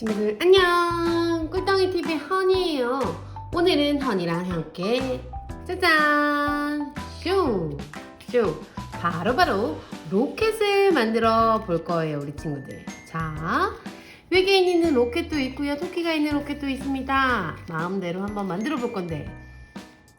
친구들 안녕! 꿀덩이 TV 허니예요. 오늘은 허니랑 함께 짜잔! 슝슝! 바로바로 로켓을 만들어 볼 거예요 우리 친구들. 자 외계인 있는 로켓도 있고요 토끼가 있는 로켓도 있습니다. 마음대로 한번 만들어 볼 건데.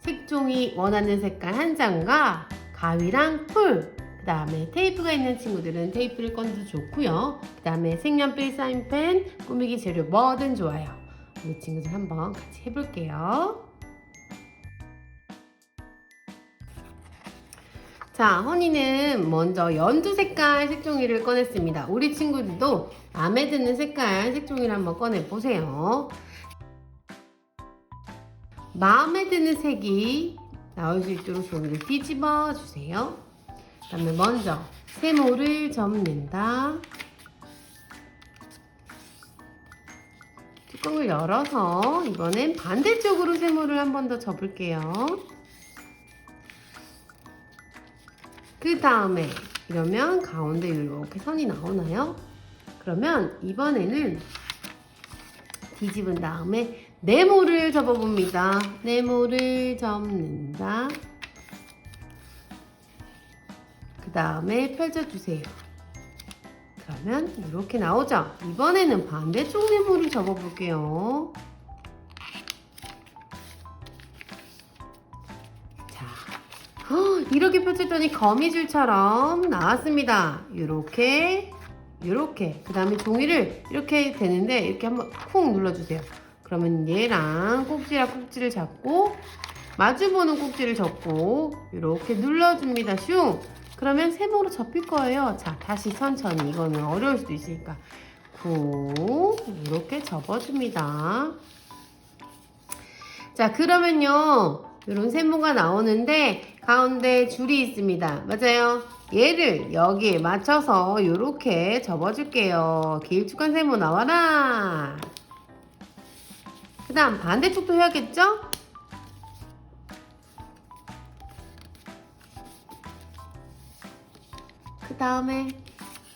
색종이 원하는 색깔 한 장과 가위랑 풀, 그 다음에 테이프가 있는 친구들은 테이프를 꺼내도 좋고요. 그 다음에 색연필, 사인펜, 꾸미기 재료 뭐든 좋아요. 우리 친구들 한번 같이 해볼게요. 자, 허니는 먼저 연두 색깔 색종이를 꺼냈습니다. 우리 친구들도 마음에 드는 색깔 색종이를 한번 꺼내보세요. 마음에 드는 색이 나올 수 있도록 종이를 뒤집어 주세요. 그 다음에 먼저 세모를 접는다. 뚜껑을 열어서 이번엔 반대쪽으로 세모를 한 번 더 접을게요. 그 다음에 이러면 가운데 이렇게 선이 나오나요? 그러면 이번에는 뒤집은 다음에 네모를 접어봅니다. 네모를 접는다. 그 다음에 펼쳐주세요. 그러면 이렇게 나오죠? 이번에는 반대쪽 네모를 접어볼게요. 자, 헉, 이렇게 펼쳤더니 거미줄처럼 나왔습니다. 이렇게, 이렇게. 그 다음에 종이를 이렇게 되는데 이렇게 한번 쿵 눌러주세요. 그러면 얘랑 꼭지랑 꼭지를 잡고 마주보는 꼭지를 접고 이렇게 눌러줍니다. 슝! 그러면 세모로 접힐 거예요. 자, 다시 천천히. 이거는 어려울 수도 있으니까. 쿵! 이렇게 접어줍니다. 자, 그러면요. 이런 세모가 나오는데 가운데 줄이 있습니다. 맞아요. 얘를 여기에 맞춰서 이렇게 접어줄게요. 길쭉한 세모 나와라. 그 다음 반대쪽도 해야겠죠? 그 다음에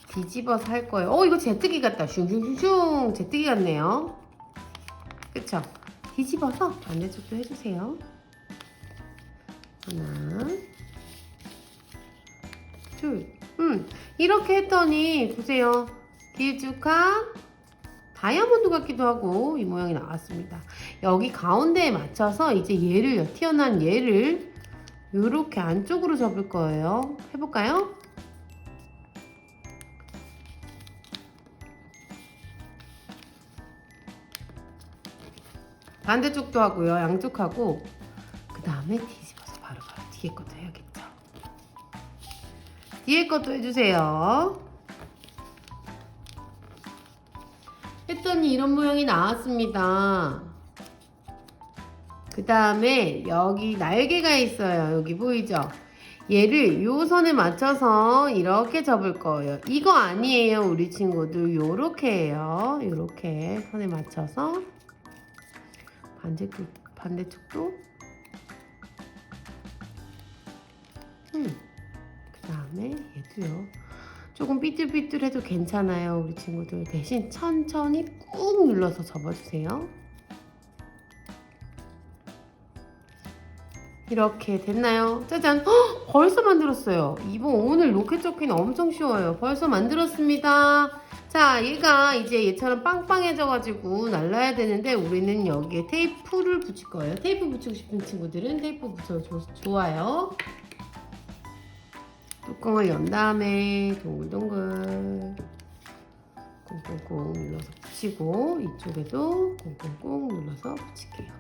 뒤집어서 할 거예요. 어, 이거 제뜨기 같다. 슝슝슝슝. 제뜨기 같네요. 그쵸? 뒤집어서 반대쪽도 해주세요. 하나, 둘, 음. 이렇게 했더니, 보세요. 길쭉한 다이아몬드 같기도 하고 이 모양이 나왔습니다. 여기 가운데에 맞춰서 이제 얘를 튀어나온 얘를 이렇게 안쪽으로 접을 거예요. 해볼까요? 반대쪽도 하고요. 양쪽 하고 그 다음에 뒤집어서 바로 바로 뒤에 것도 해야겠죠. 뒤에 것도 해주세요. 했더니 이런 모양이 나왔습니다. 그 다음에 여기 날개가 있어요. 여기 보이죠? 얘를 요 선에 맞춰서 이렇게 접을 거예요. 이거 아니에요, 우리 친구들. 요렇게 해요. 요렇게 선에 맞춰서 반대쪽, 반대쪽도 음, 그 다음에 얘도요. 조금 삐뚤삐뚤해도 괜찮아요, 우리 친구들. 대신 천천히 꾹 눌러서 접어주세요. 이렇게 됐나요? 짜잔! 헉, 벌써 만들었어요. 이번 오늘 로켓 접기는 엄청 쉬워요. 벌써 만들었습니다. 자, 얘가 이제 얘처럼 빵빵해져가지고 날라야 되는데 우리는 여기에 테이프를 붙일 거예요. 테이프 붙이고 싶은 친구들은 테이프 붙여도 좋- 좋아요. 뚜껑을 연 다음에 동글동글 꽁꽁꽁 눌러서 붙이고 이쪽에도 꽁꽁꽁 눌러서 붙일게요.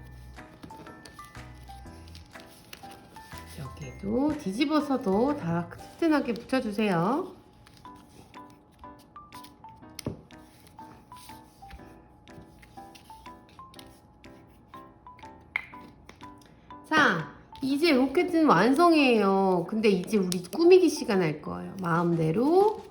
여기에도 뒤집어서도 다 튼튼하게 붙여주세요. 로켓은 완성이에요. 근데 이제 우리 꾸미기 시간 할 거예요. 마음대로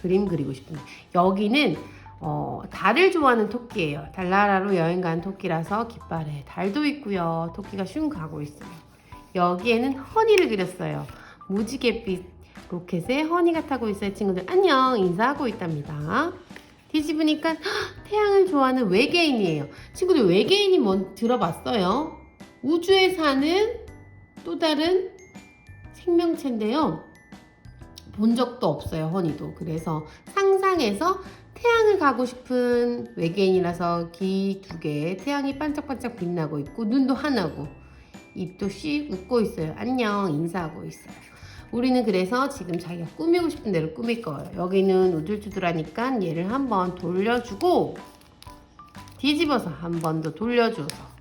그림 그리고 싶은데. 여기는 어, 달을 좋아하는 토끼예요. 달나라로 여행 간 토끼라서 깃발에 달도 있고요. 토끼가 슝 가고 있어요. 여기에는 허니를 그렸어요. 무지갯빛 로켓에 허니가 타고 있어요. 친구들 안녕 인사하고 있답니다. 뒤집으니까 헉, 태양을 좋아하는 외계인이에요. 친구들 외계인이 뭔 들어봤어요? 우주에 사는 또 다른 생명체인데요. 본 적도 없어요, 허니도. 그래서 상상해서 태양을 가고 싶은 외계인이라서 귀 두 개에 태양이 반짝반짝 빛나고 있고 눈도 하나고 입도 씩 웃고 있어요. 안녕 인사하고 있어요. 우리는 그래서 지금 자기가 꾸미고 싶은 대로 꾸밀 거예요. 여기는 우둘투둘하니까 얘를 한번 돌려주고 뒤집어서 한 번 더 돌려줘서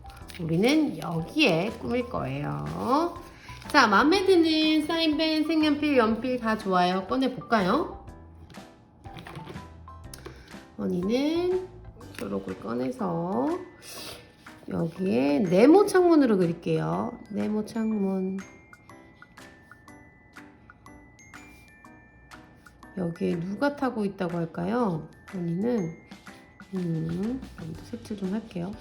우리는 여기에 꾸밀 거예요. 자, 마음에 드는 사인펜, 색연필, 연필 다 좋아요. 꺼내 볼까요? 언니는 초록을 꺼내서 여기에 네모 창문으로 그릴게요. 네모 창문. 여기에 누가 타고 있다고 할까요? 언니는 음, 색칠 좀 할게요.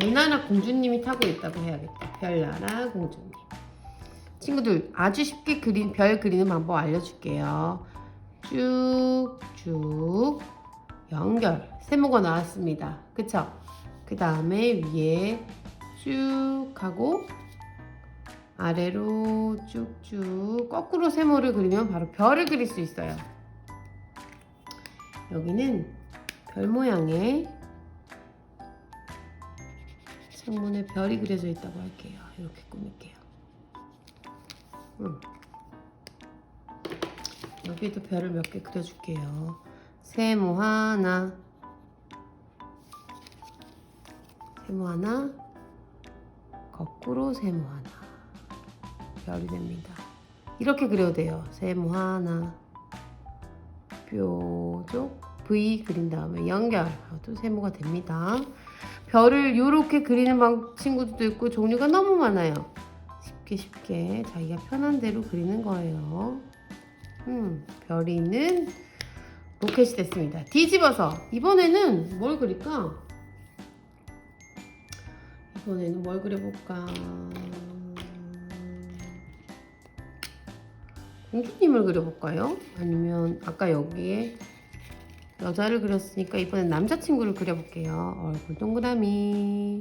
별나라 공주님이 타고 있다고 해야겠다. 별나라 공주님. 친구들 아주 쉽게 그린 별 그리는 방법 알려줄게요. 쭉쭉 연결 세모가 나왔습니다. 그쵸? 그 다음에 위에 쭉 하고 아래로 쭉쭉 거꾸로 세모를 그리면 바로 별을 그릴 수 있어요. 여기는 별 모양의 창문에 별이 그려져 있다고 할게요. 이렇게 꾸밀게요. 음. 여기에도 별을 몇 개 그려줄게요. 세모 하나, 세모 하나, 거꾸로 세모 하나, 별이 됩니다. 이렇게 그려도 돼요. 세모 하나, 뾰족 V 그린 다음에 연결도 세모가 됩니다. 별을 이렇게 그리는 방 친구들도 있고 종류가 너무 많아요. 쉽게 쉽게 자기가 편한 대로 그리는 거예요. 음, 별이 있는 로켓이 됐습니다. 뒤집어서 이번에는 뭘 그릴까? 이번에는 뭘 그려볼까? 공주님을 그려볼까요? 아니면 아까 여기에 여자를 그렸으니까 이번엔 남자친구를 그려볼게요. 얼굴 동그라미.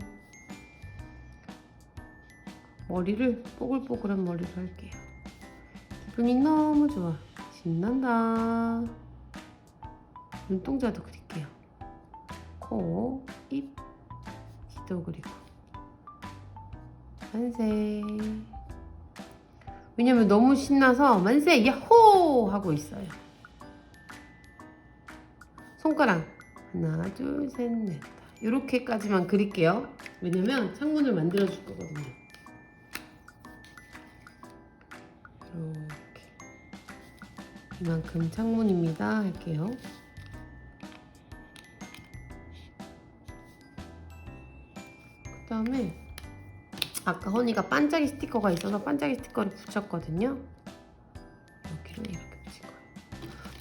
머리를 뽀글뽀글한 머리로 할게요. 기분이 너무 좋아. 신난다. 눈동자도 그릴게요. 코, 입, 귀도 그리고. 만세. 왜냐면 너무 신나서 만세 야호 하고 있어요. 손가락 하나 둘 셋 넷 이렇게까지만 그릴게요. 왜냐면 창문을 만들어 줄 거거든요. 이렇게 이만큼 창문입니다. 할게요. 그 다음에 아까 허니가 반짝이 스티커가 있어서 반짝이 스티커를 붙였거든요.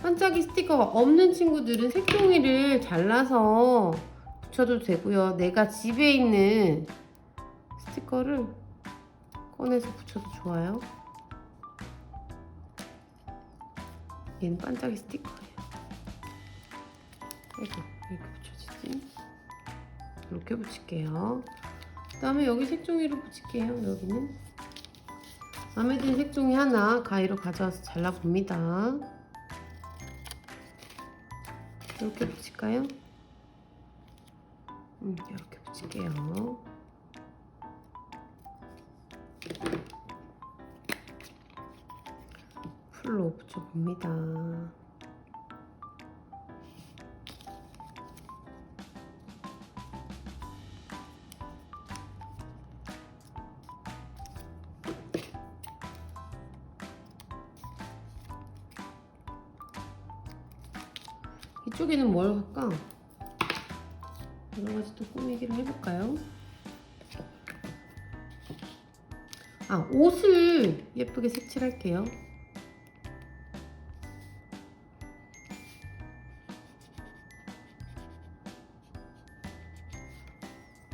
반짝이 스티커가 없는 친구들은 색종이를 잘라서 붙여도 되고요. 내가 집에 있는 스티커를 꺼내서 붙여도 좋아요. 얘는 반짝이 스티커예요. 왜 이렇게 붙여지지? 이렇게 붙일게요. 그 다음에 여기 색종이로 붙일게요. 여기는 마음에 드는 색종이 하나 가위로 가져와서 잘라봅니다. 이렇게 붙일까요? 음, 이렇게 붙일게요. 풀로 붙여봅니다. 아, 옷을 예쁘게 색칠할게요.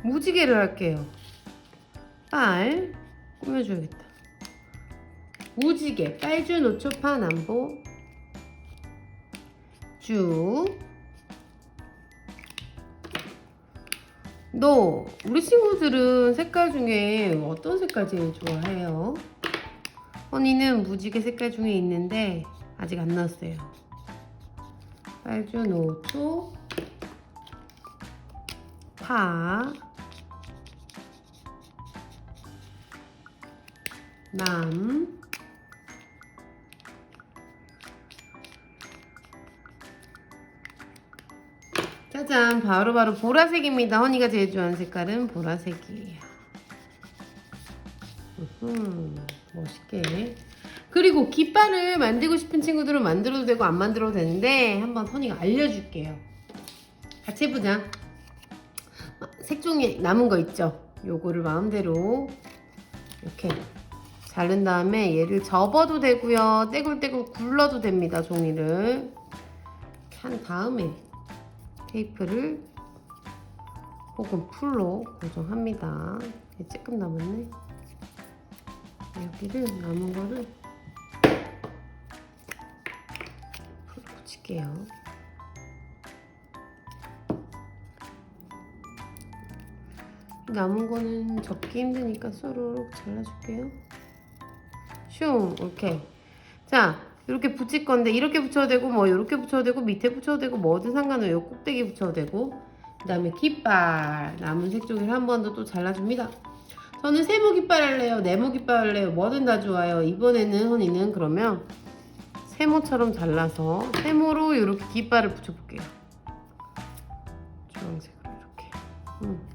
무지개를 할게요. 빨 꾸며줘야겠다. 무지개 빨주 노초파 남보 쭉 너, 우리 친구들은 색깔 중에 어떤 색깔 제일 좋아해요? 허니는 무지개 색깔 중에 있는데 아직 안 나왔어요. 빨주, 노초, 파, 남, 짜잔, 바로 바로 보라색입니다. 허니가 제일 좋아하는 색깔은 보라색이에요. 으흠, 멋있게. 그리고 깃발을 만들고 싶은 친구들은 만들어도 되고 안 만들어도 되는데 한번 허니가 알려줄게요. 같이 해보자. 어, 색종이 남은 거 있죠? 요거를 마음대로 이렇게 자른 다음에 얘를 접어도 되고요. 떼굴떼굴 굴러도 됩니다. 종이를. 한 다음에 테이프를 혹은 풀로 고정합니다. 얘 조금 남았네. 여기를 남은 거를 풀로 붙일게요. 남은 거는 접기 힘드니까 쏘로록 잘라줄게요. 슝, 오케이. 자, 이렇게 붙일 건데 이렇게 붙여도 되고 뭐 이렇게 붙여도 되고 밑에 붙여도 되고 뭐든 상관없어요. 꼭대기 붙여도 되고 그 다음에 깃발 남은 색종이를 한 번 더 또 잘라줍니다. 저는 세모 깃발 할래요, 네모 깃발 할래요, 뭐든 다 좋아요. 이번에는 허니는 그러면 세모처럼 잘라서 세모로 이렇게 깃발을 붙여볼게요. 주황색으로 이렇게. 음.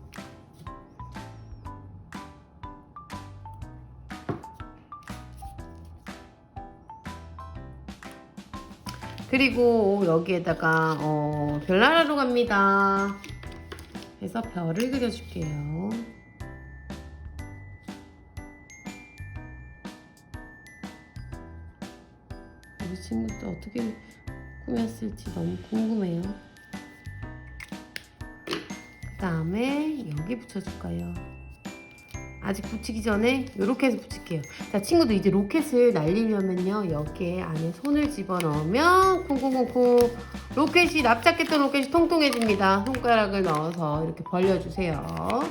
그리고 여기에다가 어, 별나라로 갑니다. 그래서 별을 그려줄게요. 우리 친구도 어떻게 꾸몄을지 너무 궁금해요. 그 다음에 여기 붙여줄까요? 아직 붙이기 전에 이렇게 해서 붙일게요. 자, 친구들 이제 로켓을 날리려면요. 여기에 안에 손을 집어넣으면 쿵쿵쿵쿵 로켓이 납작했던 로켓이 통통해집니다. 손가락을 넣어서 이렇게 벌려주세요.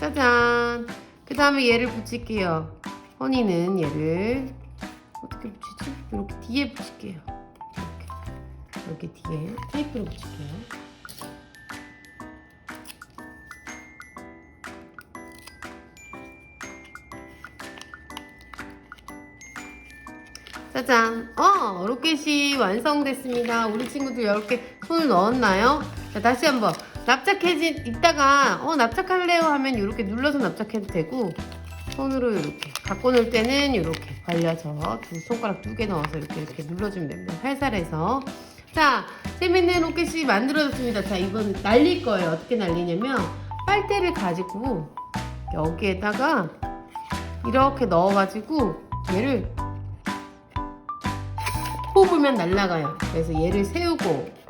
짜잔. 그 다음에 얘를 붙일게요. 허니는 얘를 어떻게 붙이지? 이렇게 뒤에 붙일게요. 이렇게, 이렇게 뒤에 테이프로 붙일게요. 짜잔. 어, 로켓이 완성됐습니다. 우리 친구들 이렇게 손을 넣었나요? 자, 다시 한번. 납작해진, 이따가, 어, 납작할래요? 하면 이렇게 눌러서 납작해도 되고, 손으로 이렇게. 갖고 놀 때는 이렇게 벌려서 두 손가락 두 개 넣어서 이렇게 이렇게 눌러주면 됩니다. 살살해서. 자, 재밌는 로켓이 만들어졌습니다. 자, 이건 날릴 거예요. 어떻게 날리냐면, 빨대를 가지고 여기에다가 이렇게 넣어가지고 얘를 뽑으면 날아가요. 그래서 얘를 세우고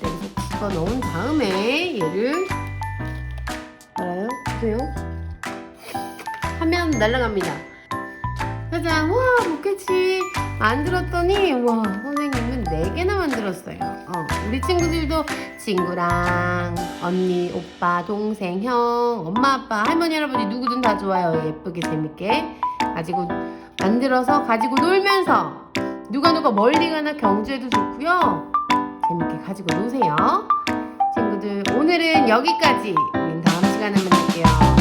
쏙 집어넣은 다음에 얘를 알아요? 보세요. 하면 날아갑니다. 짜잔! 와 로켓이 만들었더니 와 선생님은 4개나 만들었어요. 어, 우리 친구들도 친구랑 언니, 오빠, 동생, 형, 엄마, 아빠, 할머니, 할아버지 누구든 다 좋아요. 예쁘게 재밌게 가지고 만들어서 가지고 놀면서 누가 누가 멀리 가나 경주에도 좋고요. 재밌게 가지고 노세요. 친구들 오늘은 여기까지. 우린 다음 시간에 만날게요.